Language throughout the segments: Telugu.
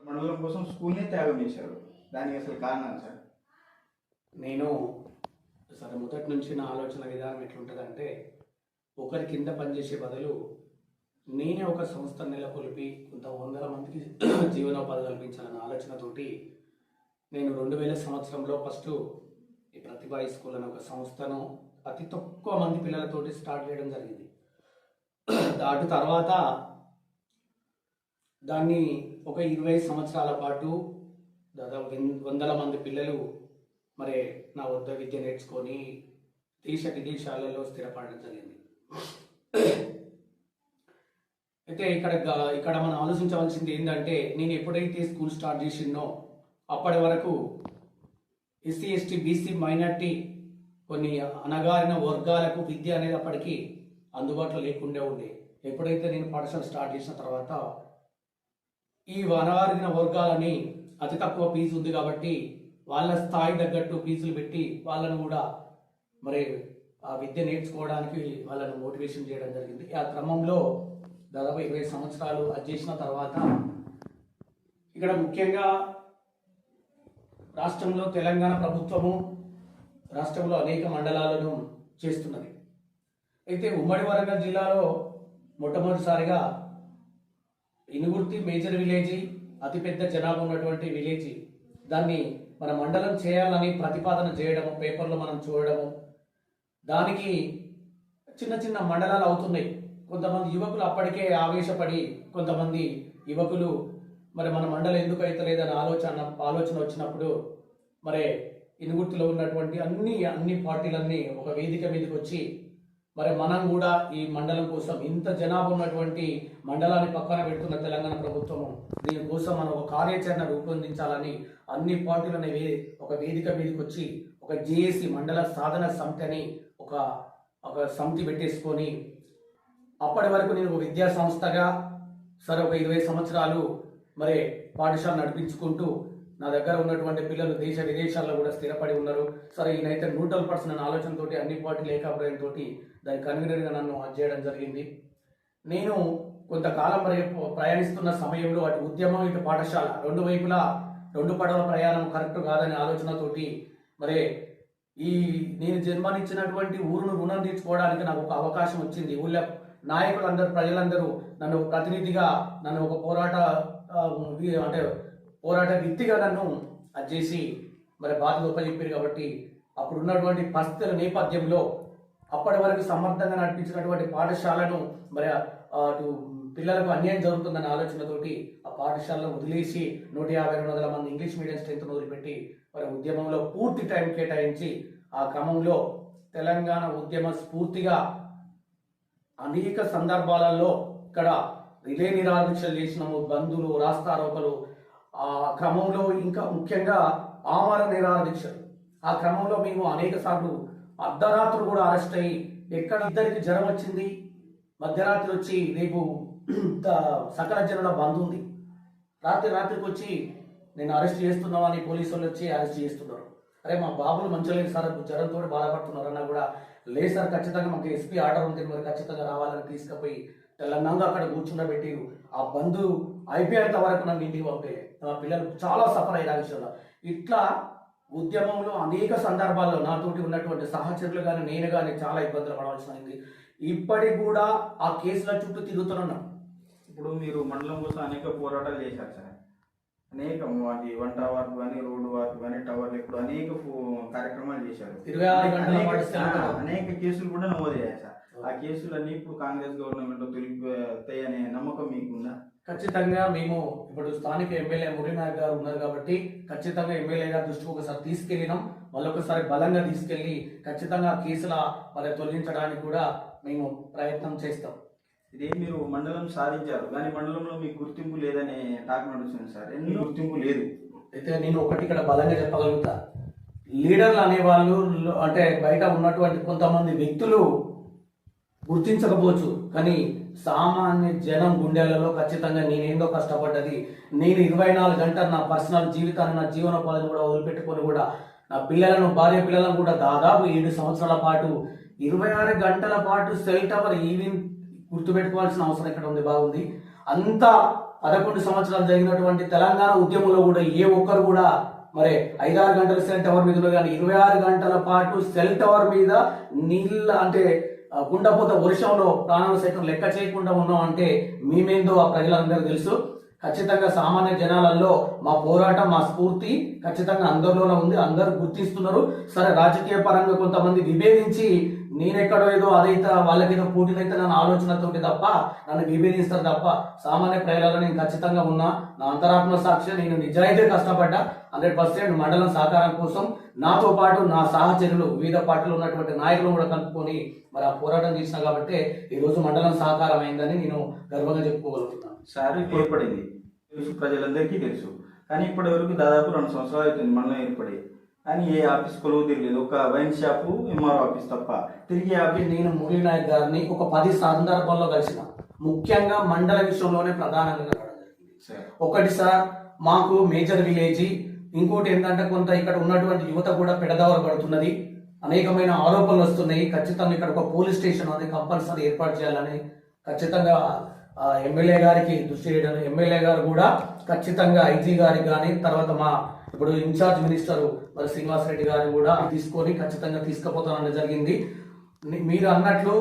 మండలం కోసం స్కూల్నే త్యాగం చేశారు. దానికి అసలు కారణాలు సార్? నేను సరే మొదటి నుంచి నా ఆలోచన విధానం ఎట్లుంటుందంటే ఒకరి కింద పనిచేసే బదులు నేనే ఒక సంస్థ నెలకొల్పి కొంత వందల మందికి జీవనోపాధి కల్పించాలన్న ఆలోచనతోటి నేను రెండు వేల సంవత్సరంలో ఫస్ట్ ఈ ప్రతిభ హై స్కూల్ అనే ఒక సంస్థను అతి తక్కువ మంది పిల్లలతోటి స్టార్ట్ చేయడం జరిగింది. దాటి తర్వాత దాన్ని ఒక ఇరవై సంవత్సరాల పాటు దాదాపు వందల మంది పిల్లలు మరి నా వద్ద విద్య నేర్చుకొని దేశ విదేశాలలో స్థిరపడడం జరిగింది. అయితే ఇక్కడ ఇక్కడ మనం ఆలోచించవలసింది ఏంటంటే నేను ఎప్పుడైతే స్కూల్ స్టార్ట్ చేసిందో అప్పటి వరకు ఎస్సీ ఎస్టీ బీసీ మైనార్టీ కొన్ని అనగారిన వర్గాలకు విద్య అనేది అప్పటికి అందుబాటులో లేకుండా ఉండే. ఎప్పుడైతే నేను పాఠశాల స్టార్ట్ చేసిన తర్వాత ఈ వనవారిన వర్గాలని అతి తక్కువ ఫీజు ఉంది కాబట్టి వాళ్ళ స్థాయి తగ్గట్టు ఫీజులు పెట్టి వాళ్ళను కూడా మరి ఆ విద్య నేర్చుకోవడానికి వాళ్ళను మోటివేషన్ చేయడం జరిగింది. ఆ క్రమంలో దాదాపు ఇరవై సంవత్సరాలు అది చేసిన తర్వాత ఇక్కడ ముఖ్యంగా రాష్ట్రంలో తెలంగాణ ప్రభుత్వము రాష్ట్రంలో అనేక మండలాలను చేస్తున్నది. అయితే ఉమ్మడి వరంగల్ జిల్లాలో మొట్టమొదటిసారిగా ఇనుగుర్తి మేజర్ విలేజ్ అతిపెద్ద జనాభా ఉన్నటువంటి విలేజ్. దాన్ని మన మండలం చేయాలని ప్రతిపాదన చేయడము పేపర్లో మనం చూడడము. దానికి చిన్న చిన్న మండలాలు అవుతున్నాయి. కొంతమంది యువకులు అప్పటికే ఆవేశపడి కొంతమంది యువకులు మరి మన మండలం ఎందుకు అవుతలేదని ఆలోచన ఆలోచన వచ్చినప్పుడు మరి ఇనుగుర్తిలో ఉన్నటువంటి అన్ని అన్ని పార్టీలన్నీ ఒక వేదిక మీదకి వచ్చి మరి మనం కూడా ఈ మండలం కోసం ఇంత జనాభా ఉన్నటువంటి మండలాన్ని పక్కన పెడుతున్న తెలంగాణ ప్రభుత్వము దీనికోసం మనం ఒక కార్యాచరణ రూపొందించాలని అన్ని పార్టీలు వే ఒక వేదిక మీదకి వచ్చి ఒక జేఏసీ మండల సాధన సమితి అని ఒక ఒక సమితి పెట్టేసుకొని అప్పటి వరకు నేను ఒక విద్యా సంస్థగా సరే ఒక ఇరవై సంవత్సరాలు మరి పాఠశాల నడిపించుకుంటూ నా దగ్గర ఉన్నటువంటి పిల్లలు దేశ విదేశాల్లో కూడా స్థిరపడి ఉన్నారు. సరే ఈయనైతే న్యూట్రల్ పర్సన్ అనే ఆలోచనతోటి అన్ని పార్టీలు తోటి దాని కన్వీనర్గా నన్ను అది చేయడం జరిగింది. నేను కొంతకాలం ప్రయ ప్రయాణిస్తున్న సమయంలో అటు ఉద్యమం ఇటు పాఠశాల రెండు వైపులా రెండు పడవల ప్రయాణం కరెక్ట్ కాదనే ఆలోచనతోటి మరి ఈ నేను జన్మనిచ్చినటువంటి ఊరును రుణం తీర్చుకోవడానికి నాకు ఒక అవకాశం వచ్చింది. ఊళ్ళో నాయకులందరూ ప్రజలందరూ నన్ను ప్రతినిధిగా నన్ను ఒక పోరాట అంటే పోరాట వ్యక్తిగా నన్ను అది చేసి మరి బాధ చెప్పారు కాబట్టి అప్పుడు ఉన్నటువంటి పరిస్థితుల నేపథ్యంలో అప్పటి వరకు సమర్థంగా నడిపించినటువంటి పాఠశాలను మరి అటు పిల్లలకు అన్యాయం జరుగుతుందనే ఆలోచనతోటి ఆ పాఠశాలను వదిలేసి నూట యాభై రెండు వందల మంది ఇంగ్లీష్ మీడియం స్ట్రెంత్ వదిలిపెట్టి మరి ఉద్యమంలో పూర్తి టైం కేటాయించి ఆ క్రమంలో తెలంగాణ ఉద్యమ స్ఫూర్తిగా అనేక సందర్భాలలో ఇక్కడ రిలే నిరాదీక్షలు చేసినాము బంధులు రాస్తారోకలు ఆ క్రమంలో ఇంకా ముఖ్యంగా ఆమర నిరాదీక్షలు. ఆ క్రమంలో మేము అనేక సార్లు అర్ధరాత్రులు కూడా అరెస్ట్ అయ్యి ఎక్కడ ఇద్దరికి జ్వరం వచ్చింది మధ్యరాత్రి వచ్చి రేపు సకల జనుల బంద్ ఉంది. రాత్రి రాత్రికి వచ్చి నేను అరెస్ట్ చేస్తున్నామని పోలీసు వాళ్ళు వచ్చి అరెస్ట్ చేస్తున్నారు. అరే మా బాబులు మంచిగా లేదు సార్ జ్వరంతో బాధపడుతున్నారన్నా కూడా లేదు సార్ ఖచ్చితంగా మాకు ఎస్పీ ఆర్డర్ ఉంది మరి ఖచ్చితంగా రావాలని తీసుకుపోయి తెలంగాణ అక్కడ కూర్చుండబెట్టిరు. ఆ బంధు అయిపోయేంత వరకు నన్ను ఇంటికి పంపే. నా పిల్లలు చాలా సఫర్ అయ్యారు ఆ విషయంలో. ఇట్లా ఉద్యమంలో అనేక సందర్భాల్లో నాతోటి ఉన్నటువంటి సహచరులు కానీ నేను కానీ చాలా ఇబ్బందులు పడవలసి అయింది ఇప్పటికి కూడా ఆ కేసుల చుట్టూ తిరుగుతున్నాను ఇప్పుడు మీరు మండలం కోసం అనేక పోరాటాలు చేశారు సార్. అనేక వాటి వంట వర్క్ కానీ రోడ్డు వర్క్ కానీ టవర్లు ఇప్పుడు అనేక కార్యక్రమాలు చేశారు. అనేక- కేసులు కూడా నమోదయ్యాయి సార్. ఆ కేసులన్నీ ఇప్పుడు కాంగ్రెస్ గవర్నమెంట్ తొలగిపోతాయి అనే నమ్మకం మీకుందా? ఖచ్చితంగా మేము ఇప్పుడు స్థానిక ఎమ్మెల్యే మురళీనాయక్ గారు ఉన్నారు కాబట్టి ఖచ్చితంగా ఎమ్మెల్యే గారి దృష్టికి ఒకసారి తీసుకెళ్ళినాం. మళ్ళొకసారి బలంగా తీసుకెళ్ళి ఖచ్చితంగా కేసుల మరి తొలగించడానికి కూడా మేము ప్రయత్నం చేస్తాం. ఇదే మీరు మండలం సాధించారు. కానీ మండలంలో మీకు గుర్తింపు లేదనే టాక్ నడుస్తుంది సార్. ఎందుకు గుర్తింపు లేదు. అయితే నేను ఒకటి ఇక్కడ బలంగా చెప్పగలుగుతా. లీడర్లు అనేవాళ్ళు అంటే బయట ఉన్నటువంటి కొంతమంది వ్యక్తులు గుర్తించకపోవచ్చు. కానీ సామాన్య జనం గుండెలలో ఖచ్చితంగా నేనేందో కష్టపడ్డది. నేను ఇరవై నాలుగు గంటలు నా పర్సనల్ జీవితాన్ని నా జీవనోపాధిని కూడా వదిలిపెట్టుకొని కూడా నా పిల్లలను భార్య పిల్లలను కూడా దాదాపు ఏడు సంవత్సరాల పాటు ఇరవై ఆరు గంటల పాటు సెల్ టవర్ ఈవిన్ గుర్తుపెట్టుకోవాల్సిన అవసరం ఇక్కడ ఉంది? బాగుంది. అంత పదకొండు సంవత్సరాలు జరిగినటువంటి తెలంగాణ ఉద్యమంలో కూడా ఏ ఒక్కరు కూడా మరి ఐదారు గంటల సెల్ టవర్ మీద కానీ ఇరవై ఆరు గంటల పాటు సెల్ టవర్ మీద నీళ్ళ అంటే గుండపోత వర్షంలో ప్రాణాలు సైతం లెక్క చేయకుండా ఉన్నాం అంటే మేమేందో ఆ ప్రజలందరూ తెలుసు. ఖచ్చితంగా సామాన్య జనాలలో మా పోరాటం మా స్ఫూర్తి ఖచ్చితంగా అందరిలోనే ఉంది. అందరూ గుర్తిస్తున్నారు. సరే రాజకీయ పరంగా కొంతమంది విభేదించి నేనెక్కడో ఏదో అదైతే వాళ్ళకేదో పోటీలైతే నన్ను ఆలోచనతోటి తప్ప నన్ను విభేదిస్తారు తప్ప సామాన్య ప్రజలలో నేను ఖచ్చితంగా ఉన్నా. నా అంతరాత్మ సాక్షి నేను నిజాయితీ కష్టపడ్డా. హండ్రెడ్ పర్సెంట్ మండలం సహకారం కోసం నాతో పాటు నా సహచరులు వివిధ పార్టీలు ఉన్నటువంటి నాయకులు కూడా కలుపుకొని మరి ఆ పోరాటం చేసిన కాబట్టి ఈరోజు మండలం సహకారం అయిందని నేను గర్వంగా చెప్పుకోగలుగుతున్నాను. సార్ తోడ్పడింది ఏర్పడింది. తెలుసు ప్రజలందరికీ తెలుసు. కానీ ఇప్పటి వరకు దాదాపు రెండు సంవత్సరాలు అవుతుంది మండలం ఏర్పడి. కానీ ఏ ఆఫీస్ కొలువు తిరగలేదు ఒక వైన్ షాపు ఎంఆర్ఓ ఆఫీస్ తప్ప. తిరిగి ఆఫీస్ నేను మురళీ నాయక్ గారిని ఒక పది సందర్భాల్లో కలిసిన. ముఖ్యంగా మండల విషయంలోనే ప్రధానంగా కలవడం జరిగింది. సార్. ఒకటి సార్ మాకు మేజర్ విలేజ్ ఇంకోటి ఏంటంటే కొంత ఇక్కడ ఉన్నటువంటి యువత కూడా పెడదావర పడుతున్నది. అనేకమైన ఆరోపణలు వస్తున్నాయి. ఖచ్చితంగా ఇక్కడ ఒక పోలీస్ స్టేషన్ అనేది కంపల్సరీ ఏర్పాటు చేయాలని ఖచ్చితంగా ఎమ్మెల్యే గారికి దృష్టి చేయడం ఎమ్మెల్యే గారు కూడా ఖచ్చితంగా ఐజీ గారికి కానీ తర్వాత మా ఇప్పుడు ఇన్ఛార్జ్ మినిస్టర్ మరి శ్రీనివాస్ రెడ్డి గారిని కూడా తీసుకొని ఖచ్చితంగా తీసుకుపోతానని జరిగింది. మీరు అన్నట్లు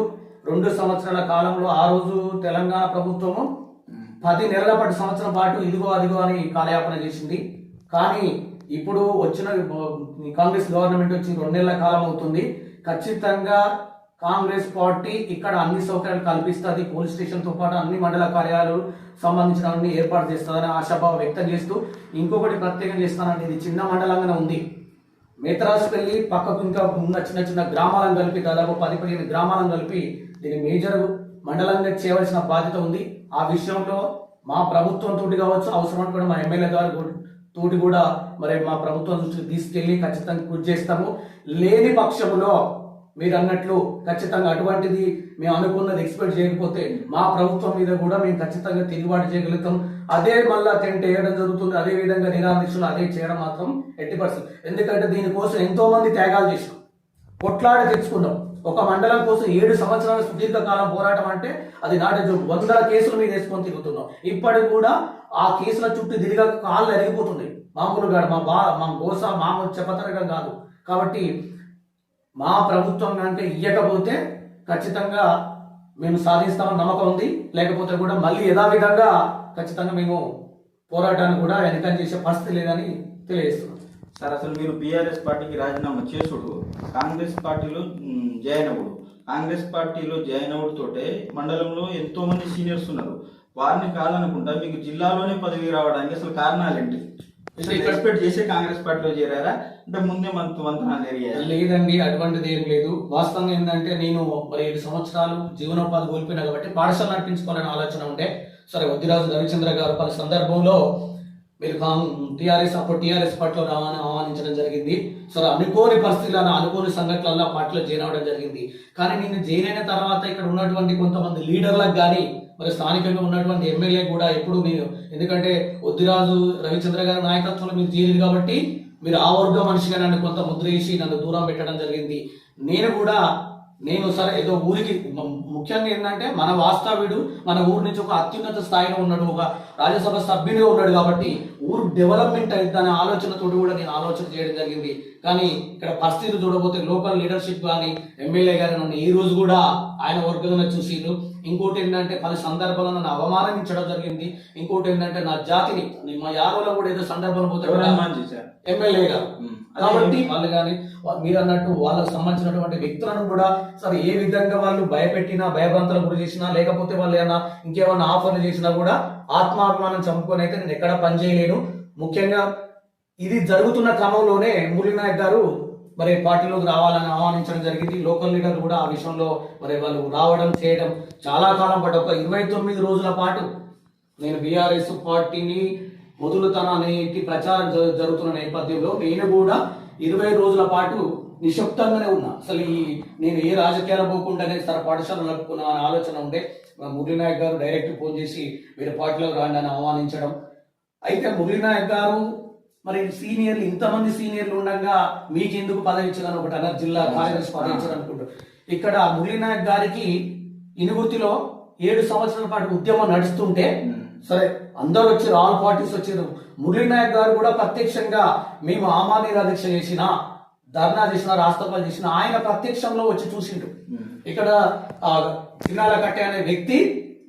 రెండు సంవత్సరాల కాలంలో ఆ రోజు తెలంగాణ ప్రభుత్వము పది నెలల పాటు సంవత్సరం పాటు ఇదిగో అదిగో అని కాలయాపన చేసింది. కానీ ఇప్పుడు వచ్చిన కాంగ్రెస్ గవర్నమెంట్ వచ్చి రెండు నెలల కాలం అవుతుంది. ఖచ్చితంగా కాంగ్రెస్ పార్టీ ఇక్కడ అన్ని సౌకర్యాలు కల్పిస్తుంది పోలీస్ స్టేషన్తో పాటు అన్ని మండల కార్యాలయాలు సంబంధించిన అన్ని ఏర్పాటు చేస్తుందని ఆశాభావం వ్యక్తం చేస్తూ ఇంకొకటి ప్రత్యేకం చేస్తానంటే ఇది చిన్న మండలంగానే ఉంది. మేతరాజుపల్లి పక్కకు ఇంకా ఉన్న చిన్న చిన్న గ్రామాలను కలిపి దాదాపు పది పదిహేను గ్రామాలను కలిపి దీని మేజర్ మండలంగా చేయవలసిన బాధ్యత ఉంది. ఆ విషయంలో మా ప్రభుత్వం తోటి కావచ్చు అవసరం కూడా మా ఎమ్మెల్యే గారు తోటి కూడా మరి మా ప్రభుత్వం దృష్టికి ఖచ్చితంగా కృషి చేస్తాము. లేని పక్షంలో మీరు అన్నట్లు ఖచ్చితంగా అటువంటిది మేము అనుకున్నది ఎక్స్పెక్ట్ చేయకపోతే మా ప్రభుత్వం మీద కూడా మేము ఖచ్చితంగా తిరుగుబాటు చేయగలుగుతాం. అదే మళ్ళా టెంట్ వేయడం జరుగుతుంది అదే విధంగా నిరాదీక్షలు అదే చేయడం మాత్రం ఎట్టి పరిస్థితి ఎందుకంటే దీనికోసం ఎంతో మంది త్యాగాలు చేసినాం. కొట్లాడి తెచ్చుకున్నాం. ఒక మండలం కోసం ఏడు సంవత్సరాల సుదీర్ఘకాలం పోరాటం అంటే అది నాటి వందల కేసుల మీద వేసుకొని తిరుగుతున్నాం. ఇప్పటికి కూడా ఆ కేసుల చుట్టూ తిరిగా కాళ్ళు ఎరిగిపోతున్నాయి మామూలుగా మా బా మా గోస మామూలు చెప్పతరగం కాదు. కాబట్టి మా ప్రభుత్వం కనుక ఇయ్యకపోతే ఖచ్చితంగా మేము సాధిస్తామని నమ్మకం ఉంది. లేకపోతే కూడా మళ్ళీ యథావిధంగా ఖచ్చితంగా మేము పోరాటాన్ని కూడా వెనకం చేసే పరిస్థితి లేదని తెలియజేస్తున్నాం. సార్ అసలు మీరు బీఆర్ఎస్ పార్టీకి రాజీనామా చేసుడు కాంగ్రెస్ పార్టీలో జాయిన్ అవ్వడు కాంగ్రెస్ పార్టీలో జాయిన్ తోటే మండలంలో ఎంతో మంది సీనియర్స్ ఉన్నారు. వారిని కాదనుకుంటా మీకు జిల్లాలోనే పదవి రావడానికి అసలు కారణాలు ఏంటి ఎక్స్పెక్ట్ చేసే కాంగ్రెస్ పార్టీలో చేరారా? అంటే ముందే మనకు వంతనాలు జరిగాయి లేదండి అటువంటిది ఏం లేదు. వాస్తవంగా ఏంటంటే నేను మరి ఏడు సంవత్సరాలు జీవనోపాధి కోల్పోయినా కాబట్టి పాఠశాల నడిపించుకోవాలని ఆలోచన ఉంటే సరే వద్దిరాజు రవిచంద్ర గారు పలు సందర్భంలో మీరు టీఆర్ఎస్ అప్పుడు టీఆర్ఎస్ పార్టీలో రావాలని ఆహ్వానించడం జరిగింది. సరే అనుకోని పరిస్థితులను అనుకోని సంఘటనల పార్టీలో జాయిన్ అవ్వడం జరిగింది. కానీ నేను జాయిన్ అయిన తర్వాత ఇక్కడ ఉన్నటువంటి కొంతమంది లీడర్లకు కానీ మరి స్థానికంగా ఉన్నటువంటి ఎమ్మెల్యే కూడా ఎప్పుడు మీరు ఎందుకంటే ఒద్దిరాజు రవిచంద్ర గారి నాయకత్వంలో మీరు చేరారు కాబట్టి మీరు ఆ వర్గ మనిషిగా నన్ను కొంత ముద్రేసి నన్ను దూరం పెట్టడం జరిగింది. నేను కూడా నేను సరే ఏదో ఊరికి ముఖ్యంగా ఏంటంటే మన వాస్తవ్యుడు మన ఊరు నుంచి ఒక అత్యున్నత స్థాయిలో ఉన్నాడు ఒక రాజ్యసభ సభ్యుడిగా ఉన్నాడు కాబట్టి ఊరు డెవలప్మెంట్ అనే ఆలోచనతో కూడా నేను ఆలోచన చేయడం జరిగింది. కానీ ఇక్కడ పరిస్థితులు చూడబోతే లోకల్ లీడర్షిప్ కానీ ఎమ్మెల్యే గారు నన్ను ఈ రోజు కూడా ఆయన వర్గంగా చూసిరు ఇంకోటి ఏంటంటే పలు సందర్భాల్లో నన్ను అవమానించడం జరిగింది. ఇంకోటి ఏంటంటే నా జాతిని మా యాదవలో కూడా ఏదో సందర్భం పోతే ఎమ్మెల్యే గారు. కాబట్టి వాళ్ళు కానీ మీరు అన్నట్టు వాళ్ళకు సంబంధించినటువంటి వ్యక్తులను కూడా సరే ఏ విధంగా వాళ్ళు భయపెట్టినా భయభ్రాంతలకు గురి చేసినా లేకపోతే వాళ్ళు ఏమైనా ఇంకేమైనా ఆఫర్లు చేసినా కూడా ఆత్మాభిమానం చంపుకొని అయితే నేను ఎక్కడ పని చేయలేను ముఖ్యంగా ఇది జరుగుతున్న క్రమంలోనే మురళీనాయక్ గారు మరి పార్టీలోకి రావాలని ఆహ్వానించడం జరిగింది. లోకల్ లీడర్లు కూడా ఆ విషయంలో మరి వాళ్ళు రావడం చేయడం చాలా కాలం పాటు ఒక ఇరవై తొమ్మిది రోజుల పాటు నేను బీఆర్ఎస్ పార్టీని మొదలుతనానికి ప్రచారం జ- జరుగుతున్న నేపథ్యంలో నేను కూడా ఇరవై రోజుల పాటు నిశ్శబ్దంగానే ఉన్నా. అసలు ఈ నేను ఏ రాజకీయాలు పోకుండానే సరే పాఠశాల నడుపుకున్నా అనే ఆలోచన ఉండే మా మురళీనాయక్ గారు డైరెక్ట్ ఫోన్ చేసి వీరి పార్టీలోకి రాండి అని ఆహ్వానించడం. అయితే మురళీనాయక్ గారు మరి సీనియర్లు ఇంతమంది సీనియర్లు ఉండగా మీకు ఎందుకు పదవి ఇచ్చారని ఒకటి అన్నారు జిల్లా కార్యదర్శి పదవి ఇచ్చారు ఇక్కడ మురళీనాయక్ గారికి ఇనుగుర్తిలో ఏడు సంవత్సరాల పాటు ఉద్యమం నడుస్తుంటే సరే అందరూ వచ్చారు ఆల్ పార్టీస్ వచ్చారు. మురళీనాయక్ గారు కూడా ప్రత్యక్షంగా మేము ఆమాని దీక్ష చేసిన ధర్నా చేసిన రాష్ట్రపతి చేసిన ఆయన ప్రత్యక్షంలో వచ్చి చూసిండు. ఇక్కడ చిన్నాల కట్టే అనే వ్యక్తి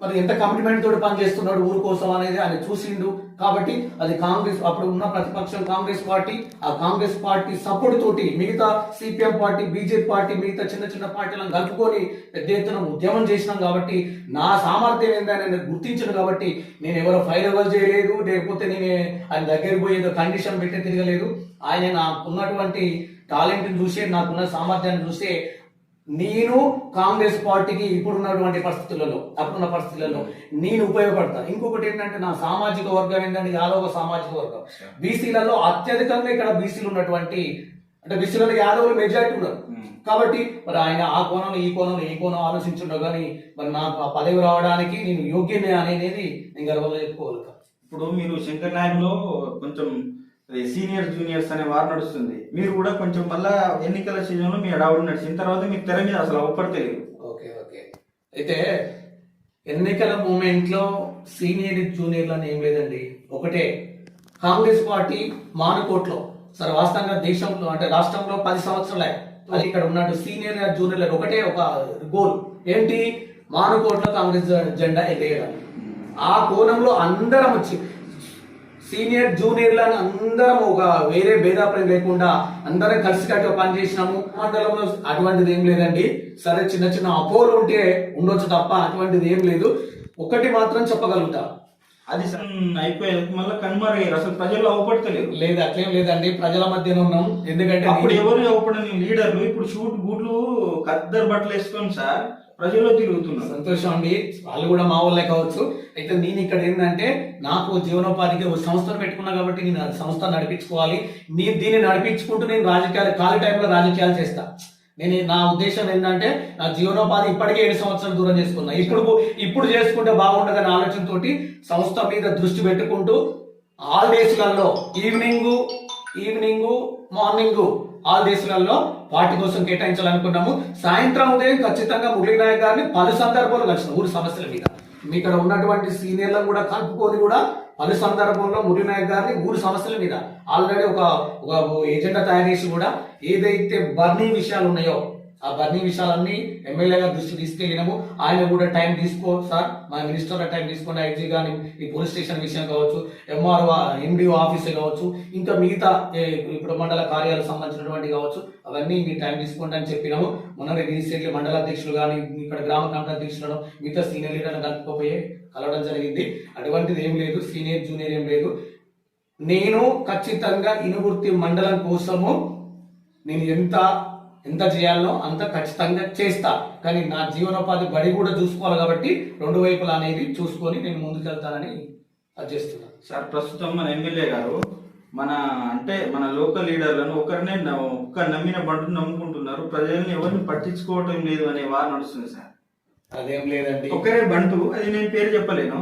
మరి ఎంత కమిట్మెంట్ తోటి పనిచేస్తున్నాడు ఊరు కోసం అనేది ఆయన చూసిండు. కాబట్టి అది కాంగ్రెస్ అప్పుడు ఉన్న ప్రతిపక్షం కాంగ్రెస్ పార్టీ ఆ కాంగ్రెస్ పార్టీ సపోర్ట్ తోటి మిగతా సిపిఎం పార్టీ బీజేపీ పార్టీ మిగతా చిన్న చిన్న పార్టీలను కలుపుకొని పెద్ద ఎత్తున ఉద్యమం చేసినాం కాబట్టి నా సామర్థ్యం ఏందని నేను గుర్తించను కాబట్టి నేను ఎవరో ఫైల్ ఎవరు చేయలేదు. లేకపోతే నేను ఆయన దగ్గరికి పోయి ఏదో కండిషన్ పెట్టి తిరగలేదు. ఆయన నాకు ఉన్నటువంటి టాలెంట్ని చూసే నాకున్న సామర్థ్యాన్ని చూసే నేను కాంగ్రెస్ పార్టీకి ఇప్పుడున్నటువంటి పరిస్థితులలో అప్పుడున్న పరిస్థితులలో నేను ఉపయోగపడతా. ఇంకొకటి ఏంటంటే నా సామాజిక వర్గం ఏంటంటే యాదవ సామాజిక వర్గం. బీసీలలో అత్యధికంగా ఇక్కడ బీసీలు ఉన్నటువంటి అంటే బీసీలలో యాదవులు మెజారిటీ ఉన్నారు. కాబట్టి మరి ఆయన ఆ కోణంలో ఈ కోణంలో ఈ కోణం ఆలోచించుండవు కానీ మరి నాకు ఆ పదవి రావడానికి నేను యోగ్యమే అనేది నేను గర్వంగా చెప్పుకోవాలి ఇప్పుడు మీరు శంకర్ నాయకులో కొంచెం సీనియర్ జూనియర్స్ అనే వారు నడుస్తుంది. మీరు కూడా కొంచెం మళ్ళా ఎన్నికల సీజన్లో మీ అడావుడు నడిచిన తర్వాత మీకు తెర మీద అసలు తెలియదు ఓకే ఓకే. అయితే ఎన్నికల మూమెంట్లో సీనియర్ జూనియర్లు అని ఏం లేదండి. ఒకటే కాంగ్రెస్ పార్టీ మానుకోట్లో సరే వాస్తవంగా దేశంలో అంటే రాష్ట్రంలో పది సంవత్సరాలే. అది ఇక్కడ ఉన్నట్టు సీనియర్ జూనియర్ ఒకటే ఒక గోల్. ఏంటి? మానుకోట్లో కాంగ్రెస్ జెండా ఎగేయడం. ఆ కోణంలో అందరం వచ్చి సీనియర్ జూనియర్లను అందరం ఒక వేరే భేదాభిప్రాయం లేకుండా అందరం కలిసికట్టుగా పనిచేసినాము. మండలంలో అటువంటిది ఏం లేదండి. సరే చిన్న చిన్న అపోలు ఉంటే ఉండొచ్చు తప్ప అటువంటిది ఏం లేదు. ఒకటి మాత్రం చెప్పగలుగుతా. అది అయిపోయేది మళ్ళీ కనుమరయ్యారు అసలు ప్రజల్లో అవపడతలేరు. లేదు అట్లేం లేదండి. ప్రజల మధ్యన ఉన్నాం. ఎందుకంటే అప్పుడు ఎవరు అవపడని లీడర్లు? ఇప్పుడు షూట్ బూట్లు కద్దరు బట్టలు వేసుకొని సార్ ప్రజల్లో తిరుగుతున్నారు. సంతోషం అండి. వాళ్ళు కూడా మా వాళ్ళే కావచ్చు. అయితే నేను ఇక్కడ ఏంటంటే నాకు జీవనోపాధికి ఒక సంస్థను పెట్టుకున్నా కాబట్టి నేను సంస్థ నడిపించుకోవాలి. నేను దీన్ని నడిపించుకుంటూ నేను రాజకీయాలు ఖాళీ టైంలో రాజకీయాలు చేస్తా. నేను నా ఉద్దేశం ఏంటంటే నా జీవనోపాధి ఇప్పటికే ఏడు సంవత్సరాలు దూరం చేసుకున్నా. ఇప్పుడు ఇప్పుడు చేసుకుంటే బాగుండదనే ఆలోచనతోటి సంస్థ మీద దృష్టి పెట్టుకుంటూ ఆల్ డేస్లలో ఈవినింగ్ ఈవినింగ్ మార్నింగ్ ఆల్ డేస్లలో వాటి కోసం కేటాయించాలనుకున్నాము. సాయంత్రం ఉదయం ఖచ్చితంగా మురళీ నాయక్ గారిని పలు సందర్భాలు కలిసిన ఊరు సమస్యల మీద. మీ ఇక్కడ ఉన్నటువంటి సీనియర్లను కూడా కలుపుకొని కూడా పలు సందర్భంలో మురళీ నాయక్ గారిని ఊరు సమస్యల మీద. ఆల్రెడీ ఒక ఒక ఏజెండా తయారు చేసి కూడా ఏదైతే బర్నింగ్ విషయాలు ఉన్నాయో ఆ బర్నింగ్ విషయాలన్నీ ఎమ్మెల్యే గారి దృష్టి తీసుకెళ్ళినాము. ఆయన కూడా టైం తీసుకో సార్. మా మినిస్టర్ల టైం తీసుకోండి ఐజీ కానీ ఈ పోలీస్ స్టేషన్ విషయం కావచ్చు ఎంఆర్ఓ ఎండిఓ ఆఫీస్ కావచ్చు ఇంకా మిగతా ఇప్పుడు మండల కార్యాలకు సంబంధించినటువంటి కావచ్చు అవన్నీ మీ టైం తీసుకోండి అని చెప్పినాము. మొన్న రీసెంట్లీ మండల అధ్యక్షులు కానీ ఇక్కడ గ్రామ కమిటీ అధ్యక్షులను మిగతా సీనియర్ లీడర్లను కలుపుకోపోయి కలవడం జరిగింది. అటువంటిది ఏం లేదు సీనియర్ జూనియర్ ఏం లేదు. నేను ఖచ్చితంగా ఇనుగుర్తి మండలం కోసము నేను ఎంత ఎంత చేయాలో అంత ఖచ్చితంగా చేస్తా. కానీ నా జీవనోపాధి బడి కూడా చూసుకోవాలి కాబట్టి రెండు వైపులా అనేది చూసుకొని నేను ముందుకెళ్తానని అది చేస్తున్నాను సార్ ప్రస్తుతం మన ఎమ్మెల్యే గారు మన అంటే మన లోకల్ లీడర్లను ఒకరినే ఒక్క నమ్మిన బంటు నమ్ముకుంటున్నారు. ప్రజల్ని ఎవరిని పట్టించుకోవటం లేదు అనే వారు నడుస్తుంది సార్. అదేం లేదండి. ఒకరే బంటు అది నేను పేరు చెప్పలేను.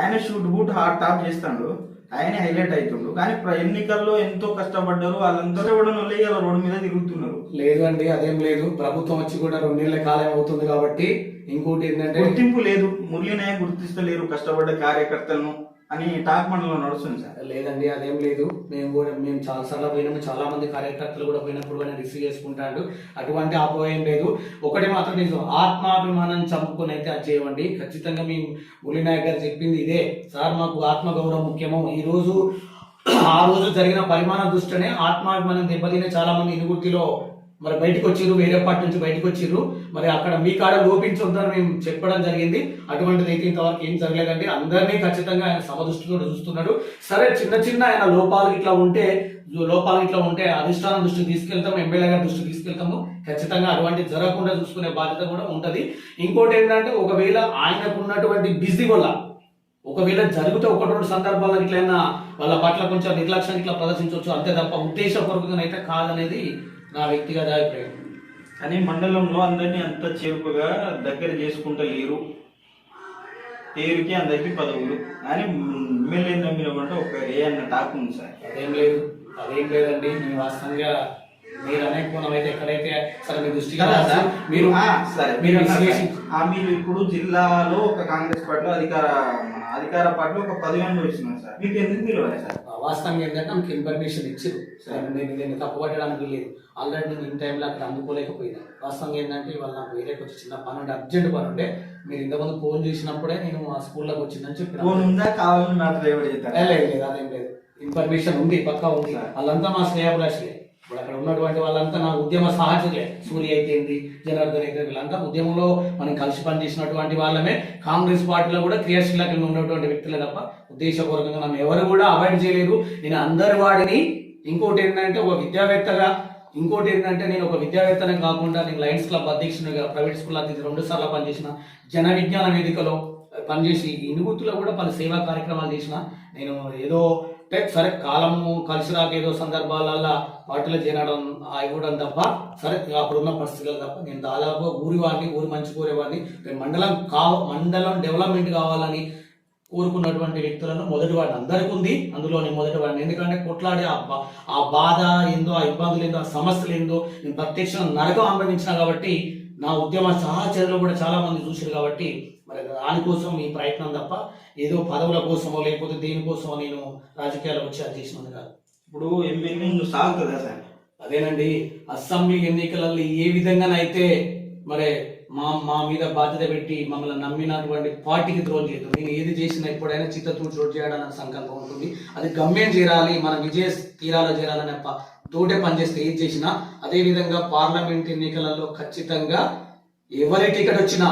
ఆయన షూట్ బూట్ హార్ట్ టాప్ చేస్తాడు. ఆయన హైలైట్ అవుతుండు కానీ ప్ర- ఎన్నికల్లో ఎంతో కష్టపడ్డారు వాళ్ళందరూ కూడా ఇవాళ రోడ్డు మీద తిరుగుతున్నారు. లేదు అండి అదేం లేదు. ప్రభుత్వం వచ్చి కూడా రెండేళ్ళ కాలం అవుతుంది కాబట్టి ఇంకోటి ఏంటంటే గుర్తింపు లేదు. మురళీ నాయక్ గుర్తిస్తలేరు కష్టపడ్డ కార్యకర్తలను. అని టాక్ మండలంలో నడుస్తుంది సార్. లేదండి అదేం లేదు. మేము కూడా మేము చాలా సార్లు పోయినాము. చాలా మంది కార్యకర్తలు కూడా పోయినప్పుడు కూడా రిసీవ్ చేసుకుంటాడు. అటువంటి అపోయం లేదు. ఒకటి మాత్రం నిజం. ఆత్మాభిమానం చంపుకొని అయితే అది చేయమండి. ఖచ్చితంగా మేము మురళీ నాయక్ గారు చెప్పింది ఇదే. సార్ మాకు ఆత్మగౌరవం ముఖ్యము. ఈరోజు ఆ రోజు జరిగిన పరిమాణ దృష్టినే ఆత్మాభిమానం దెబ్బతినే చాలా మంది ఇనుగుర్తిలో మరి బయటకు వచ్చిర్రు వేరే పార్టీ నుంచి బయటకు వచ్చిర్రు. మరి అక్కడ మీ కాడ లోపించొద్దని మేము చెప్పడం జరిగింది. అటువంటిది అయితే ఇంతవరకు ఏం జరగలేదండి. అందరినీ ఖచ్చితంగా ఆయన సమదృష్టితో చూస్తున్నాడు. సరే చిన్న చిన్న ఆయన లోపాలు ఇట్లా ఉంటే లోపాలు ఇట్లా ఉంటే అధిష్టానం దృష్టికి తీసుకెళ్తాము ఎమ్మెల్యే గారి దృష్టికి తీసుకెళ్తాము. ఖచ్చితంగా అటువంటి జరగకుండా చూసుకునే బాధ్యత కూడా ఉంటుంది. ఇంకోటి ఏంటంటే ఒకవేళ ఆయనకు ఉన్నటువంటి బిజీ వల్ల ఒకవేళ జరిగితే ఒకటి రెండు సందర్భాల్లో ఇట్లైనా వాళ్ళ పట్ల కొంచెం నిర్లక్ష్యం ఇట్లా ప్రదర్శించవచ్చు అంతే తప్ప ఉద్దేశపూర్వకంగా అయితే కాదనేది నా వ్యక్తిగత అభిప్రాయం. కానీ మండలంలో అందరినీ అంత చేరుపుగా దగ్గర చేసుకుంటూ లేరు పేరుకి అందరికి పదవులు. కానీ ఎమ్మెల్యే నమ్మినమంటే ఒక ఏ అన్న టాక్ ఉంది సార్. అదేం లేదు. అదేం లేదండి. మీ వాస్తవంగా మీరు అనే కోణం అయితే ఎక్కడైతే సరే మీ సార్? మీరు సరే. మీరు మీరు ఇప్పుడు జిల్లాలో ఒక కాంగ్రెస్ పార్టీలో అధికార అధికార పార్టీ ఒక పదిహేను వచ్చినాం సార్. మీకు ఎందుకు పిలవాలి సార్? వాస్తవం ఏంటంటే నాకు ఇన్ఫర్మేషన్ ఇచ్చారు సరే నేను నేను తప్పుపట్టడానికి లేదు ఆల్రెడీ నేను ఇన్ టైంలో అక్కడ అందుకోలేకపోయినా. వాస్తవం ఏంటంటే ఇవాళ నాకు వేరే కొంచెం చిన్న పని ఉండే అర్జెంట్ పని ఉండే. మీరు ఇంతకుముందు ఫోన్ చేసినప్పుడే నేను ఆ స్కూల్లోకి వచ్చిందని చెప్పిన. ఫోన్ ఉందా కావాలని ఏ, లేదు లేదు అదేం లేదు. ఇన్ఫర్మేషన్ ఉంది పక్కా ఉంది. వాళ్ళంతా మా స్నేహభిలాషులే ఇప్పుడు అక్కడ ఉన్నటువంటి వాళ్ళంతా నా ఉద్యమ సహచరులే సూర్య అయితేంది జనార్దన్ అయితే వీళ్ళంతా ఉద్యమంలో మనం కలిసి పనిచేసినటువంటి వాళ్ళమే. కాంగ్రెస్ పార్టీలో కూడా క్రియాశీలకంగా ఉన్నటువంటి వ్యక్తులే తప్ప ఉద్దేశపూర్వకంగా నన్ను ఎవరు కూడా అవాయిడ్ చేయలేదు. నేను అందరి వాడిని. ఇంకోటి ఏంటంటే ఒక విద్యావేత్తగా ఇంకోటి ఏంటంటే నేను ఒక విద్యావేత్తనే కాకుండా నేను లయన్స్ క్లబ్ అధ్యక్షునిగా ప్రైవేట్ స్కూల్ అధ్యక్షుడు రెండు సార్లు పనిచేసిన జన విజ్ఞాన వేదికలో పనిచేసి ఇనుగుర్తులో కూడా పలు సేవా కార్యక్రమాలు చేసిన. నేను ఏదో అంటే సరే కాలము కలిసి రాక ఏదో సందర్భాలలో పార్టీలో చేరడం ఇవ్వడం తప్ప సరే అప్పుడున్న పరిస్థితులు తప్ప నేను దాదాపు ఊరి వారిని ఊరి మంచి కోరేవాడిని రేపు మండలం కావ మండలం డెవలప్మెంట్ కావాలని కోరుకున్నటువంటి వ్యక్తులను మొదటి వాడిని అందరికీ ఉంది. అందులో నేను మొదటి వాడిని. ఎందుకంటే కొట్లాడే ఆ ఆ బాధ ఏందో ఆ ఇబ్బందులు ఏందో ఆ సమస్యలు ఏందో నేను ప్రత్యక్షంగా నరకం అనుభవించిన కాబట్టి నా ఉద్యమ సహచరులు కూడా చాలా మంది చూసారు కాబట్టి మరి దానికోసం ఈ ప్రయత్నం తప్ప ఏదో పదవుల కోసమో లేకపోతే దేనికోసమో నేను రాజకీయాలకు వచ్చి అది చేసినది కాదు. ఇప్పుడు ఎమ్మెల్యే సాగుతుందా సార్? అదేనండి అసెంబ్లీ ఎన్నికలలో ఏ విధంగానైతే మరి మా మా మీద బాధ్యత పెట్టి మమ్మల్ని నమ్మినటువంటి పార్టీకి ద్రోహం చేయదు నేను ఏది చేసినా ఎప్పుడైనా చిత్తతూడు చోటు చేయాలన్న సంకల్పం ఉంటుంది. అది గమ్యం చేరాలి మన విజయ తీరాలో చేరాలనే తోటే పనిచేస్తే ఏది చేసినా అదే విధంగా పార్లమెంట్ ఎన్నికలలో ఖచ్చితంగా ఎవరి టికెట్ వచ్చినా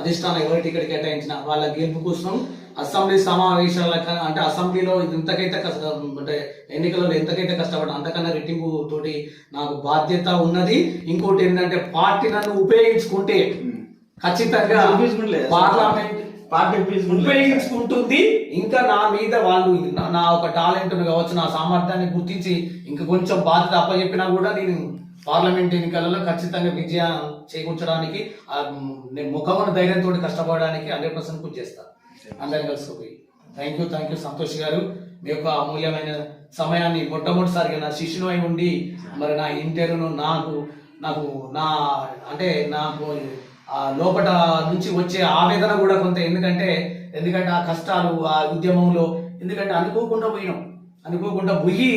అధిష్టానం ఎవరి టికెట్ కేటాయించినా వాళ్ళ గెలుపు కోసం అసెంబ్లీ సమావేశాల అంటే అసెంబ్లీలో ఇంతకైతే కష్ట అంటే ఎన్నికలలో ఎంతకైతే కష్టపడ్డా అంతకన్నా రెట్టింపు తోటి నాకు బాధ్యత ఉన్నది ఇంకోటి ఏంటంటే పార్టీ నన్ను ఉపయోగించుకుంటే ఖచ్చితంగా. Parliament party. ఉపయోగించుకుంటుంది ఇంకా నా మీద వాళ్ళు నా- ఒక టాలెంట్ కావచ్చు నా సామర్థ్యాన్ని గుర్తించి ఇంకా కొంచెం బాధ్యత అప్పచెప్పినా కూడా నేను పార్లమెంట్ ఎన్నికలలో ఖచ్చితంగా విజయం చేకూర్చడానికి నేను ముఖమున ధైర్యంతో కష్టపడడానికి హండ్రెడ్ పర్సెంట్ కృషి చేస్తాను అందరు కలిసిపోయి thank you thank you Santosh garu. మీ యొక్క అమూల్యమైన సమయాన్ని మొట్టమొదటిసారిగా నా శిష్యును అయి ఉండి మరి నా ఇంటర్వ్యూను నాకు నాకు నా అంటే నాకు ఆ లోపట నుంచి వచ్చే ఆవేదన కూడా కొంత ఎందుకంటే ఎందుకంటే ఆ కష్టాలు ఆ ఉద్యమంలో ఎందుకంటే అనుకోకుండా పోయినాం. అనుకోకుండా పోయి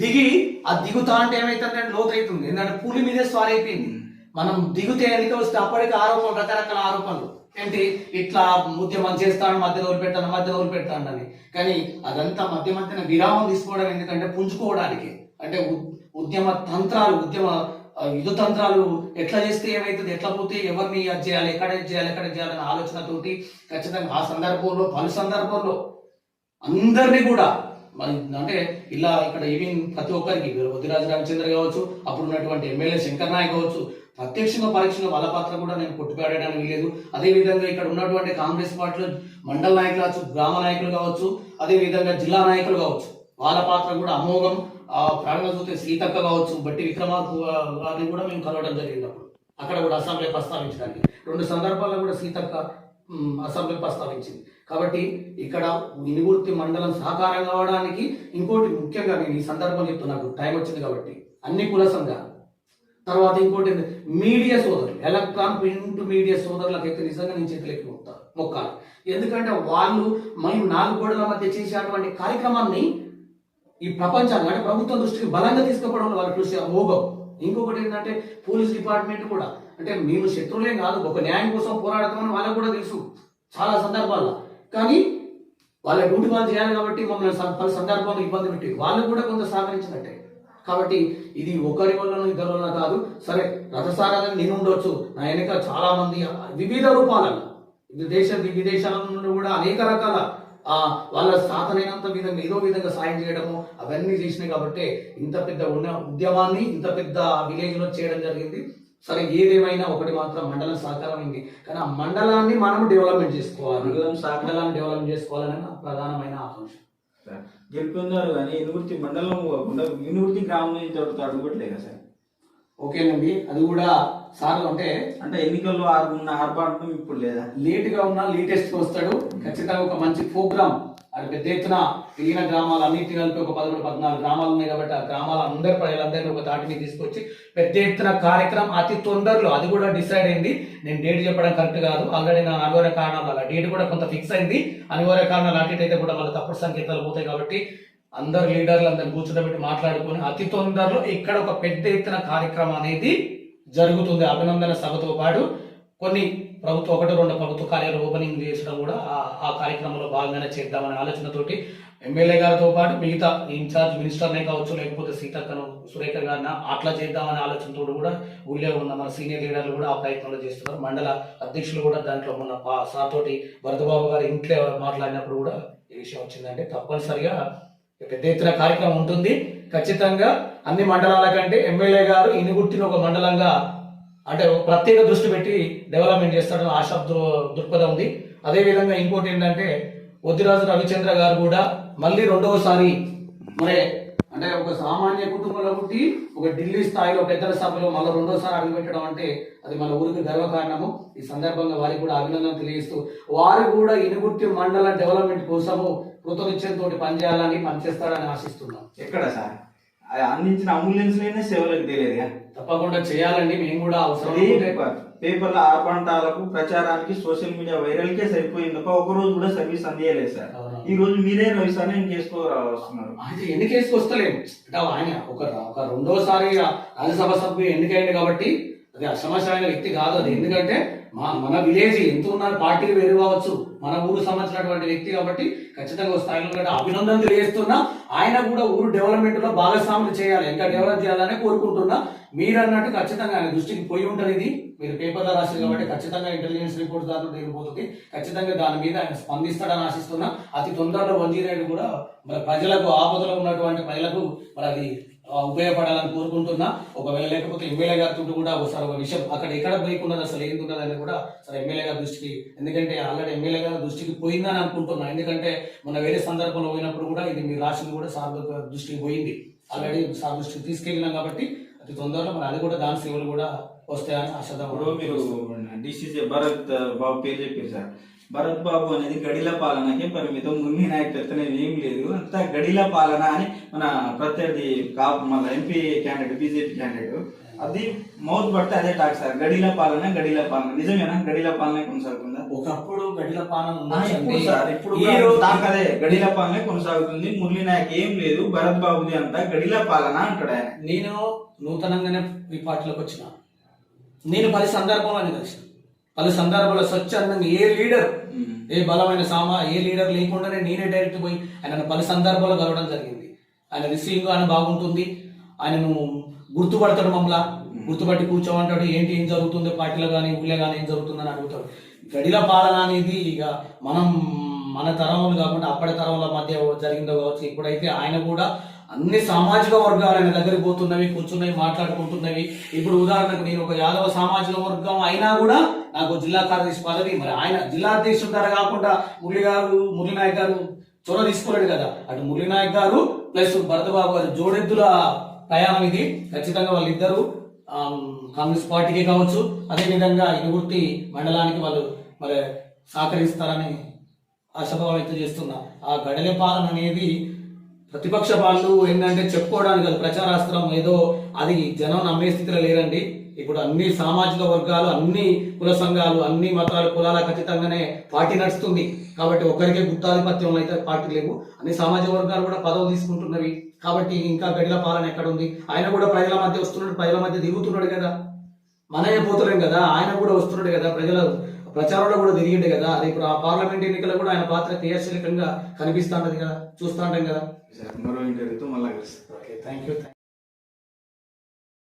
దిగి ఆ దిగుతా అంటే ఏమైతుందంటే లోతైతుంది. ఎందుకంటే పులి మీదే స్వారైపోయింది. మనం దిగుతే ఎందుకు వస్తే అప్పటికి ఆరోపణలు రకరకాల ఆరోపణలు. ఏంటి? ఇట్లా ఉద్యమం చేస్తాను మధ్య వదిలిపెట్టాను మధ్య వదిలిపెట్టాను అని కానీ అదంతా మధ్య మధ్యన విరామం తీసుకోవడం ఎందుకంటే పుంజుకోవడానికి. అంటే ఉ- ఉద్యమ తంత్రాలు ఉద్యమ యుద్ధ తంత్రాలు ఎట్లా చేస్తే ఏమవుతుంది ఎట్లా పోతే ఎవరిని అది చేయాలి ఎక్కడ చేయాలి ఎక్కడ చేయాలనే ఆలోచనతోటి ఖచ్చితంగా ఆ సందర్భంలో పలు సందర్భంలో అందరినీ కూడా అంటే ఇలా ఇక్కడ ఈవెన్ ప్రతి ఒక్కరికి వదిరాజు రామచంద్ర కావచ్చు అప్పుడు ఉన్నటువంటి ఎమ్మెల్యే శంకర్ నాయక్ కావచ్చు ప్రత్యక్షంగా పరీక్షలో వాళ్ళ పాత్ర కూడా నేను కొట్టుపాడడానికి లేదు. అదేవిధంగా ఇక్కడ ఉన్నటువంటి కాంగ్రెస్ పార్టీలో మండల నాయకులు కావచ్చు గ్రామ నాయకులు కావచ్చు అదే విధంగా జిల్లా నాయకులు కావచ్చు వాళ్ళ పాత్ర కూడా అమోఘం. ఆ ప్రాణంగా చూస్తే సీతక్క కావచ్చు బట్టి విక్రమార్కు గారిని కూడా మేము కలవడం జరిగింది అప్పుడు. అక్కడ కూడా అసెంబ్లీ ప్రస్తావించడానికి. రెండు సందర్భాల్లో కూడా సీతక్క అసెంబ్లీ ప్రస్తావించింది. కాబట్టి ఇక్కడ ఇనుగుర్తి మండలం సహకారం కావడానికి ఇంకోటి ముఖ్యంగా నేను ఈ సందర్భం చెప్తున్నాను టైం వచ్చింది కాబట్టి. అన్ని కుల సంఘాలు. తర్వాత ఇంకోటి మీడియా సోదరులు. ఎలక్ట్రాన్ ప్రింట్ మీడియా సోదరులకు అయితే నిజంగా నేను చేతులెక్కి ఉంటాను మొక్కాలి. ఎందుకంటే వాళ్ళు మేము నాలుగు గోడల మధ్య చేసేటువంటి కార్యక్రమాన్ని ఈ ప్రపంచాన్ని అంటే ప్రభుత్వం దృష్టికి బలంగా తీసుకోవడం వాళ్ళు కృషి అమోఘం ఇంకొకటి ఏంటంటే పోలీస్ డిపార్ట్మెంట్ కూడా. అంటే మేము శత్రువులేం కాదు. ఒక న్యాయం కోసం పోరాడతామని వాళ్ళకు కూడా తెలుసు. చాలా సందర్భాల్లో. కానీ వాళ్ళ డ్యూటీ వాళ్ళు చేయాలి కాబట్టి మమ్మల్ని పలు సందర్భాల్లో ఇబ్బంది పెట్టి వాళ్ళు కూడా కొంత సహకరించినట్టే. కాబట్టి ఇది ఒకరి వల్ల ఇద్దరి వల్ల కాదు. సరే రథసారాలను నేను ఉండొచ్చు. నా వెనక చాలా మంది వివిధ రూపాలలో దేశ విదేశాల నుండి కూడా అనేక రకాల వాళ్ళ సాధనైనంత విధంగా ఏదో విధంగా సాయం చేయడము అవన్నీ చేసినాయి కాబట్టి ఇంత పెద్ద ఉన్న ఉద్యమాన్ని ఇంత పెద్ద విలేజ్లో చేయడం జరిగింది. సరే ఏదేమైనా ఒకటి మాత్రం మండలం సహకారం అయింది కానీ ఆ మండలాన్ని మనం డెవలప్మెంట్ చేసుకోవాలి. మండలం సహకారం మండలాన్ని డెవలప్ చేసుకోవాలని నా ప్రధానమైన ఆకాంక్ష. సార్ గెలుపొందారు కానీ ఇనుగుర్తి మండలం కాకుండా ఇనుగుర్తి గ్రామం నుంచి కదా సార్? ఓకేనండి అది కూడా సార్ అంటే అంటే ఎన్నికల్లో ఆరు ఉన్న ఆర్భాటం ఇప్పుడు లేదా? లేట్గా ఉన్నా లేటెస్ట్ వస్తాడు. ఖచ్చితంగా ఒక మంచి ప్రోగ్రామ్ అది పెద్ద ఎత్తున తిరిగిన గ్రామాలు అన్నింటి కలిపి ఒక పదమూడు పద్నాలుగు గ్రామాలు ఉన్నాయి కాబట్టి ఆ గ్రామాల అందరి ప్రజలందరినీ ఒక తాటిని తీసుకొచ్చి పెద్ద ఎత్తున కార్యక్రమం అతి తొందరలో అది కూడా డిసైడ్ అయింది. నేను డేట్ చెప్పడం కరెక్ట్ కాదు. ఆల్రెడీ నా అనివార్య కారణాల వల్ల డేట్ కూడా కొంత ఫిక్స్ అయింది. అనివార్య కారణాలు అటు అయితే కూడా మళ్ళీ తప్పుడు సంకేతాలు పోతాయి కాబట్టి అందరు లీడర్లు అందరిని కూర్చోబెట్టి మాట్లాడుకొని అతి తొందరలో ఇక్కడ ఒక పెద్ద ఎత్తున కార్యక్రమం అనేది జరుగుతుంది. అభినందన సభతో పాటు కొన్ని ప్రభుత్వ ఒకటి రెండు ప్రభుత్వ కార్యాలయాలు ఓపెనింగ్ చేసడం కూడా ఆ- కార్యక్రమంలో భాగంగానే చేద్దామనే ఆలోచనతోటి ఎమ్మెల్యే గారితో పాటు మిగతా ఇన్ఛార్జ్ మినిస్టర్నే కావచ్చు లేకపోతే సీతక్కను సురేఖ గారిన అట్లా చేద్దామనే ఆలోచనతో కూడా ఊళ్ళో ఉన్న మన సీనియర్ లీడర్లు కూడా ఆ ప్రయత్నంలో చేస్తున్నారు. మండల అధ్యక్షులు కూడా దాంట్లో మొన్న పా- వరదబాబు గారు ఇంట్లో మాట్లాడినప్పుడు కూడా ఈ విషయం వచ్చిందంటే తప్పనిసరిగా పెద్ద ఎత్తున కార్యక్రమం ఉంటుంది. ఖచ్చితంగా అన్ని మండలాల కంటే ఎమ్మెల్యే గారు ఇనుగుర్తిని ఒక మండలంగా అంటే ఒక ప్రత్యేక దృష్టి పెట్టి డెవలప్మెంట్ చేస్తాడని ఆశా దృ- దృక్పథం ఉంది. అదేవిధంగా ఇంకోటి ఏంటంటే ఒద్దిరాజు రవిచంద్ర గారు కూడా మళ్ళీ రెండవసారి మరి అంటే ఒక సామాన్య కుటుంబంలో పుట్టి ఒక ఢిల్లీ స్థాయిలో పెద్దల సభలో మళ్ళీ రెండోసారి అడుగుపెట్టడం అంటే అది మన ఊరికి గర్వకారణము. ఈ సందర్భంగా వారికి కూడా అభినందన తెలియజేస్తూ వారు కూడా ఇనుగుర్తి మండల డెవలప్మెంట్ కోసము కృతనిశ్చయంతో పనిచేయాలని పనిచేస్తారని ఆశిస్తున్నాం. ఎక్కడ సార్? అది అందించిన అంబులెన్స్లైనా సేవలకు తెలియదుగా తప్పకుండా చేయాలండి మేము కూడా అవసరం పేపర్ పేపర్ల ఆర్భంటాలకు ప్రచారానికి సోషల్ మీడియా వైరల్కే సరిపోయింది. ఒక ఒక రోజు కూడా సర్వీస్ అందియలేదు సార్. ఈ రోజు మీరే రవి సార్ నేను చేసుకో వస్తున్నారు అయితే ఎన్నికేసుకు వస్తలేము అంటే ఆయన ఒక ఒక రెండోసారి రాజ్యసభ సభ్యులు ఎన్నికైంది కాబట్టి అది అసమస్యమైన వ్యక్తి కాదు అది. ఎందుకంటే మా మన విలేజ్ ఎంత ఉన్న పార్టీలు వేరు కావచ్చు. మన ఊరు సంబంధించినటువంటి వ్యక్తి కాబట్టి ఖచ్చితంగా స్థాయిలో అభినందన తెలియజేస్తున్నా. ఆయన కూడా ఊరు డెవలప్మెంట్లో భాగస్వాములు చేయాలి. ఇంకా డెవలప్ చేయాలని కోరుకుంటున్నా. మీరు అన్నట్టు ఖచ్చితంగా ఆయన దృష్టికి పోయి ఉంటుంది ఇది. మీరు పేపర్లో రాశారు కాబట్టి ఖచ్చితంగా ఇంటెలిజెన్స్ రిపోర్ట్ దాంట్లో దిగిపోతుంది. ఖచ్చితంగా దాని మీద ఆయన స్పందిస్తాడని ఆశిస్తున్నా. అతి తొందరలో వన్ జీరో కూడా మరి ప్రజలకు ఆపదలో ఉన్నటువంటి ప్రజలకు మరి అది ఉపయోగపడాలని కోరుకుంటున్నా. ఒకవేళ లేకపోతే ఎమ్మెల్యే గారితో కూడా ఒకసారి ఒక విషయం అక్కడ ఎక్కడ బ్రేక్ ఉన్నది అసలు ఏంటి ఉన్నది అనేది కూడా సరే ఎమ్మెల్యే గారి దృష్టికి ఎందుకంటే ఆల్రెడీ ఎమ్మెల్యే గారి దృష్టికి పోయిందని అనుకుంటున్నా. ఎందుకంటే మన వేరే సందర్భంలో పోయినప్పుడు కూడా ఇది మీరు రాసింది కూడా సార్ దృష్టికి పోయింది. ఆల్రెడీ సార్ దృష్టికి తీసుకెళ్ళినాం కాబట్టి అతి తొందరలో మరి అది కూడా దాని సేవలు కూడా వస్తాయని ఇప్పుడు మీరు డిసిసి భరత్ బాబు పేరు చెప్పారు సార్. భరత్ బాబు అనేది గడిల పాలనకే పరిమితం. మున్ని నాయకత్వం అనేది ఏం లేదు. అంతా గడిల పాలన అని మన ప్రత్యర్థి కా మన ఎంపీ క్యాండిడేట్ బీజేపీ క్యాండిడేట్ అది మౌత్ పడితే అదే టాక్ సార్. గడిల పాలన గడిల పాలన. నిజమేనా? గడిల పాలన కొనసాగుతుందా? ఒకప్పుడు గడిల పాలన ఇప్పుడు అదే గడిల పాలన కొనసాగుతుంది. మురళీ నాయక్ ఏం లేదు. భరత్ బాబుది అంతా గడిల పాలన అంటాడు ఆయన. నేను నూతనంగానే ఈ పార్టీలోకి వచ్చిన. నేను పలు సందర్భంలో కలిసిన పలు సందర్భాల్లో స్వచ్ఛందంగా ఏ లీడర్ ఏ బలమైన సామా ఏ లీడర్ లేకుండానే నేనే డైరెక్ట్ పోయి ఆయనను పలు సందర్భాల్లో కలవడం జరిగింది. ఆయన రిసీవింగ్ ఆయన బాగుంటుంది. ఆయనను గుర్తుపడతాడు మమ్మల్ని. గుర్తుపట్టి కూర్చోమంటాడు ఏంటి ఏం జరుగుతుందో పార్టీలో కానీ ఊళ్ళో కానీ ఏం జరుగుతుందని అడుగుతాడు. గడిల పాలన అనేది ఇక మనం మన తరంలో కాకుండా అప్పటి తరంల మధ్య జరిగిందో కావచ్చు ఇప్పుడైతే ఆయన కూడా అన్ని సామాజిక వర్గాలు ఆయన దగ్గరికి పోతున్నవి కూర్చున్నవి మాట్లాడుకుంటున్నవి. ఇప్పుడు ఉదాహరణకు నేను ఒక యాదవ సామాజిక వర్గం అయినా కూడా నాకు జిల్లా కార్యదర్శి పదవి మరి ఆయన జిల్లా అధ్యక్షుడు ధర కాకుండా మురళి గారు మురళి నాయక్ గారు చొరవ తీసుకోలేడు కదా. అటు మురళి నాయక్ గారు ప్లస్ భరతబాబు గారు జోడెద్దుల ప్రయాణం ఇది. ఖచ్చితంగా వాళ్ళిద్దరూ కాంగ్రెస్ పార్టీకి కావచ్చు. అదేవిధంగా ఇనుగుర్తి మండలానికి వాళ్ళు మరి సహకరిస్తారని ఆశాభావం వ్యక్తం చేస్తున్నా. ఆ గడలపాలన అనేది ప్రతిపక్ష వాళ్ళు ఏంటంటే చెప్పుకోవడానికి అది ప్రచారాస్త్రం ఏదో అది జనం నమ్మే స్థితిలో లేరండి. ఇప్పుడు అన్ని సామాజిక వర్గాలు అన్ని కుల సంఘాలు అన్ని మతాలు కులాల ఖచ్చితంగానే పార్టీ నడుస్తుంది. కాబట్టి ఒకరికే గుత్తాధిపత్యం అయితే పార్టీ లేవు. అన్ని సామాజిక వర్గాలు కూడా పదవులు తీసుకుంటున్నవి. కాబట్టి ఇంకా గడిల పాలన ఎక్కడ ఉంది? ఆయన కూడా ప్రజల మధ్య వస్తున్నాడు ప్రజల మధ్య దిగుతున్నాడు కదా. మనమే పోతలేం కదా. ఆయన కూడా వస్తున్నాడు కదా. ప్రజల ప్రచారంలో కూడా తిరిగిండు కదా. అది ఇప్పుడు ఆ పార్లమెంట్ ఎన్నికల్లో కూడా ఆయన పాత్ర క్రియాశీలకంగా కనిపిస్తుంటది కదా. చూస్తుంటాం కదా. సార్ మరో ఇంటర్వ్యూతో మళ్ళీ కలుస్తాం. Okay thank you